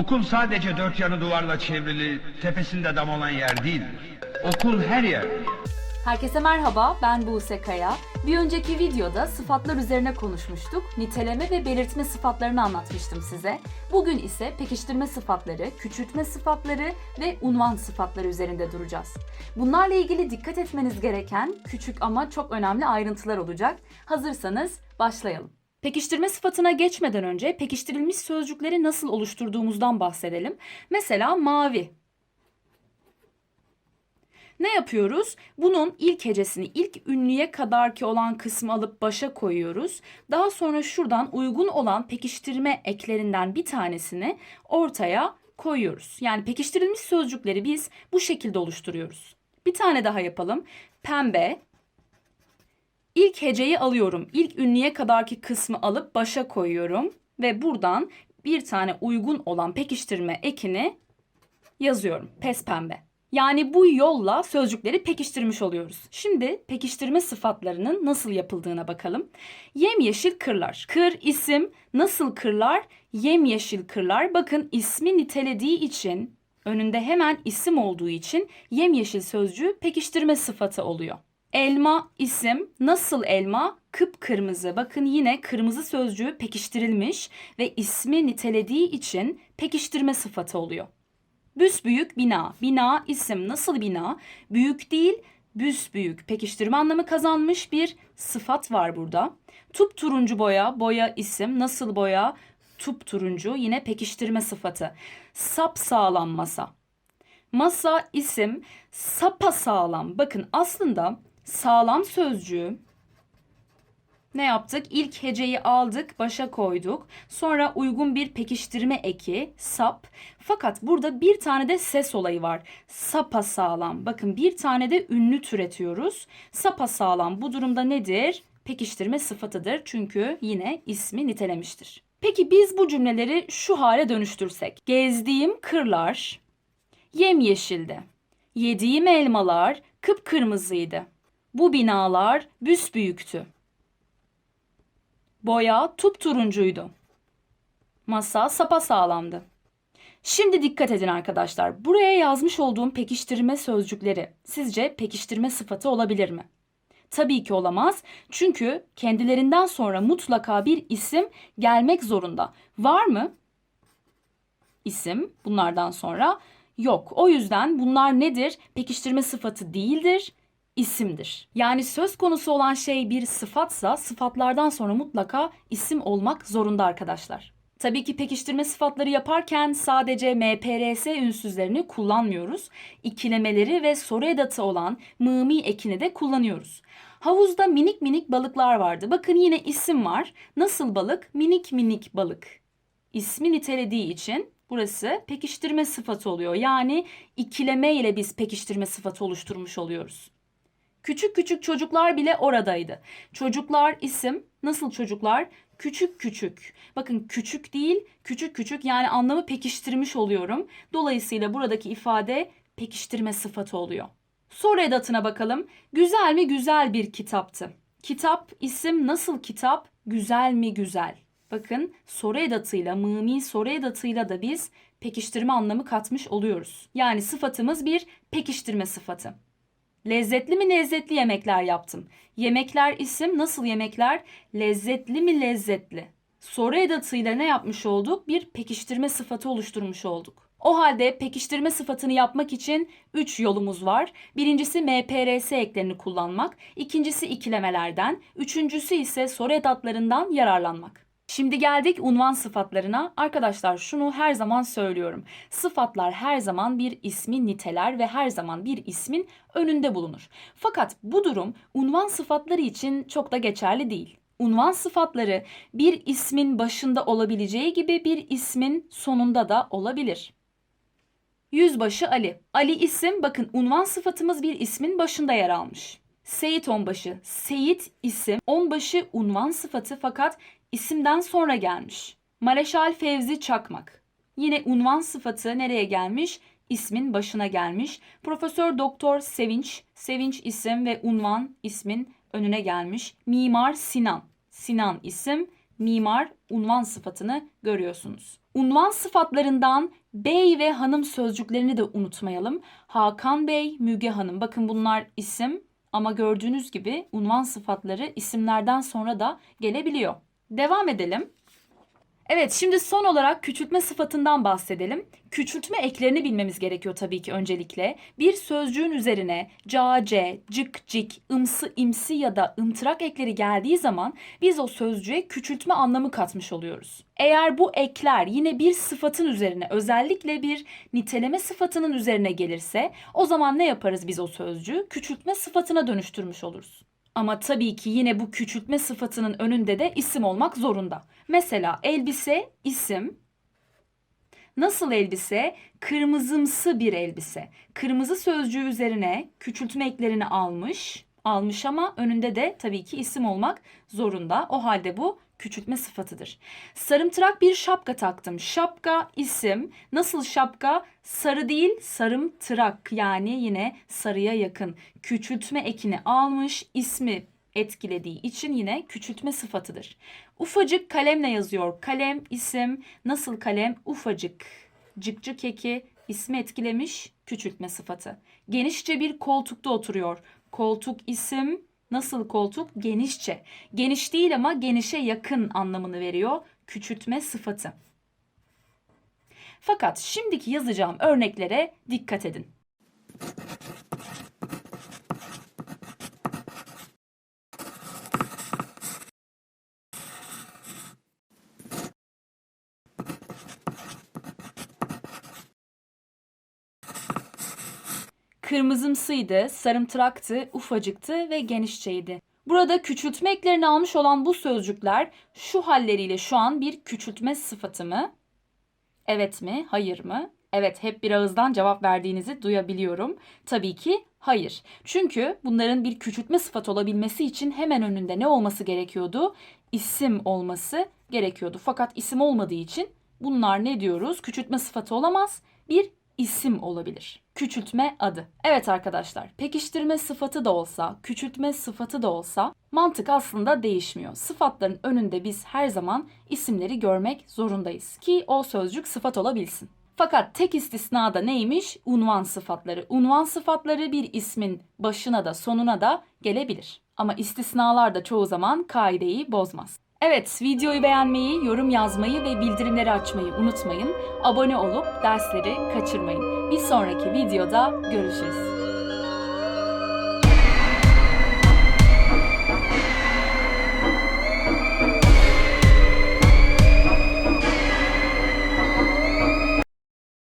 Okul sadece dört yanı duvarla çevrili, tepesinde dam olan yer değildir. Okul her yer. Herkese merhaba, ben Buse Kaya. Bir önceki videoda sıfatlar üzerine konuşmuştuk. Niteleme ve belirtme sıfatlarını anlatmıştım size. Bugün ise pekiştirme sıfatları, küçültme sıfatları ve unvan sıfatları üzerinde duracağız. Bunlarla ilgili dikkat etmeniz gereken küçük ama çok önemli ayrıntılar olacak. Hazırsanız başlayalım. Pekiştirme sıfatına geçmeden önce pekiştirilmiş sözcükleri nasıl oluşturduğumuzdan bahsedelim. Mesela mavi. Ne yapıyoruz? Bunun ilk hecesini ilk ünlüye kadarki olan kısmı alıp başa koyuyoruz. Daha sonra şuradan uygun olan pekiştirme eklerinden bir tanesini ortaya koyuyoruz. Yani pekiştirilmiş sözcükleri biz bu şekilde oluşturuyoruz. Bir tane daha yapalım. Pembe. İlk heceyi alıyorum. İlk ünlüye kadarki kısmı alıp başa koyuyorum ve buradan bir tane uygun olan pekiştirme ekini yazıyorum. Pes pembe. Yani bu yolla sözcükleri pekiştirmiş oluyoruz. Şimdi pekiştirme sıfatlarının nasıl yapıldığına bakalım. Yemyeşil kırlar. Kır isim nasıl kırlar? Yemyeşil kırlar. Bakın ismi nitelediği için önünde hemen isim olduğu için yemyeşil sözcüğü pekiştirme sıfatı oluyor. Elma isim nasıl elma? Kıpkırmızı. Bakın yine kırmızı sözcüğü pekiştirilmiş ve ismi nitelediği için pekiştirme sıfatı oluyor. Büsbüyük bina. Bina isim nasıl bina? Büyük değil, büsbüyük. Pekiştirme anlamı kazanmış bir sıfat var burada. Tup turuncu boya, boya isim nasıl boya? Tup turuncu yine pekiştirme sıfatı. Sap sağlam masa. Masa isim sapa sağlam. Bakın aslında sağlam sözcüğü ne yaptık? İlk heceyi aldık, başa koyduk. Sonra uygun bir pekiştirme eki, sap. Fakat burada bir tane de ses olayı var. Sapa sağlam. Bakın bir tane de ünlü türetiyoruz. Sapa sağlam bu durumda nedir? Pekiştirme sıfatıdır. Çünkü yine ismi nitelemiştir. Peki biz bu cümleleri şu hale dönüştürsek. Gezdiğim kırlar yemyeşildi. Yediğim elmalar kıpkırmızıydı. Bu binalar büsbüyüktü. Boya turuncuydu. Masa sapasağlamdı. Şimdi dikkat edin arkadaşlar. Buraya yazmış olduğum pekiştirme sözcükleri sizce pekiştirme sıfatı olabilir mi? Tabii ki olamaz. Çünkü kendilerinden sonra mutlaka bir isim gelmek zorunda. Var mı? İsim bunlardan sonra yok. O yüzden bunlar nedir? Pekiştirme sıfatı değildir isimdir. Yani söz konusu olan şey bir sıfatsa sıfatlardan sonra mutlaka isim olmak zorunda arkadaşlar. Tabii ki pekiştirme sıfatları yaparken sadece MPRS ünsüzlerini kullanmıyoruz. İkilemeleri ve soru edatı olan mımi ekini de kullanıyoruz. Havuzda minik minik balıklar vardı. Bakın yine isim var. Nasıl balık? Minik minik balık. İsmi nitelediği için burası pekiştirme sıfatı oluyor. Yani ikileme ile biz pekiştirme sıfatı oluşturmuş oluyoruz. Küçük küçük çocuklar bile oradaydı. Çocuklar isim. Nasıl çocuklar? Küçük küçük. Bakın küçük değil, küçük küçük yani anlamı pekiştirmiş oluyorum. Dolayısıyla buradaki ifade pekiştirme sıfatı oluyor. Soru edatına bakalım. Güzel mi güzel bir kitaptı. Kitap isim nasıl kitap? Güzel mi güzel? Bakın soru edatıyla, mımi soru edatıyla da biz pekiştirme anlamı katmış oluyoruz. Yani sıfatımız bir pekiştirme sıfatı. Lezzetli mi lezzetli yemekler yaptım. Yemekler isim nasıl yemekler? Lezzetli mi lezzetli? Soru edatıyla ne yapmış olduk? Bir pekiştirme sıfatı oluşturmuş olduk. O halde pekiştirme sıfatını yapmak için 3 yolumuz var. Birincisi MPRS eklerini kullanmak, ikincisi ikilemelerden, üçüncüsü ise soru edatlarından yararlanmak. Şimdi geldik unvan sıfatlarına. Arkadaşlar şunu her zaman söylüyorum. Sıfatlar her zaman bir ismi niteler ve her zaman bir ismin önünde bulunur. Fakat bu durum unvan sıfatları için çok da geçerli değil. Unvan sıfatları bir ismin başında olabileceği gibi bir ismin sonunda da olabilir. Yüzbaşı Ali. Ali isim bakın unvan sıfatımız bir ismin başında yer almış. Seyit onbaşı. Seyit isim. Onbaşı unvan sıfatı fakat isimden sonra gelmiş. Mareşal Fevzi Çakmak. Yine unvan sıfatı nereye gelmiş? İsmin başına gelmiş. Profesör Doktor Sevinç, Sevinç isim ve unvan ismin önüne gelmiş. Mimar Sinan, Sinan isim, mimar unvan sıfatını görüyorsunuz. Unvan sıfatlarından bey ve hanım sözcüklerini de unutmayalım. Hakan Bey, Müge Hanım. Bakın bunlar isim ama gördüğünüz gibi unvan sıfatları isimlerden sonra da gelebiliyor. Devam edelim. Evet, şimdi son olarak küçültme sıfatından bahsedelim. Küçültme eklerini bilmemiz gerekiyor tabii ki öncelikle. Bir sözcüğün üzerine cace, cık cik, ımsı imsi ya da ımtırak ekleri geldiği zaman biz o sözcüğe küçültme anlamı katmış oluyoruz. Eğer bu ekler yine bir sıfatın üzerine özellikle bir niteleme sıfatının üzerine gelirse o zaman ne yaparız biz o sözcüğü? Küçültme sıfatına dönüştürmüş oluruz. Ama tabii ki yine bu küçültme sıfatının önünde de isim olmak zorunda. Mesela elbise isim. Nasıl elbise? Kırmızımsı bir elbise. Kırmızı sözcüğü üzerine küçültme eklerini almış. Almış ama önünde de tabii ki isim olmak zorunda. O halde bu küçültme sıfatıdır. Sarımtırak bir şapka taktım. Şapka isim. Nasıl şapka? Sarı değil, sarımtırak yani yine sarıya yakın. Küçültme ekini almış, ismi etkilediği için yine küçültme sıfatıdır. Ufacık kalemle yazıyor. Kalem isim. Nasıl kalem? Ufacık. Cıkcık eki ismi etkilemiş küçültme sıfatı. Genişçe bir koltukta oturuyor. Koltuk isim. Nasıl koltuk? Genişçe. Geniş değil ama genişe yakın anlamını veriyor küçültme sıfatı. Fakat şimdiki yazacağım örneklere dikkat edin. Kırmızımsıydı, sarımtıraktı, ufacıktı ve genişçeydi. Burada küçültme eklerini almış olan bu sözcükler şu halleriyle şu an bir küçültme sıfatı mı? Evet mi? Hayır mı? Evet hep bir ağızdan cevap verdiğinizi duyabiliyorum. Tabii ki hayır. Çünkü bunların bir küçültme sıfatı olabilmesi için hemen önünde ne olması gerekiyordu? İsim olması gerekiyordu. Fakat isim olmadığı için bunlar ne diyoruz? Küçültme sıfatı olamaz. Bir isim olabilir. Küçültme adı. Evet arkadaşlar, pekiştirme sıfatı da olsa, küçültme sıfatı da olsa mantık aslında değişmiyor. Sıfatların önünde biz her zaman isimleri görmek zorundayız ki o sözcük sıfat olabilsin. Fakat tek istisna da neymiş? Unvan sıfatları. Unvan sıfatları bir ismin başına da sonuna da gelebilir. Ama istisnalar da çoğu zaman kaideyi bozmaz. Evet, videoyu beğenmeyi, yorum yazmayı ve bildirimleri açmayı unutmayın. Abone olup dersleri kaçırmayın. Bir sonraki videoda görüşürüz.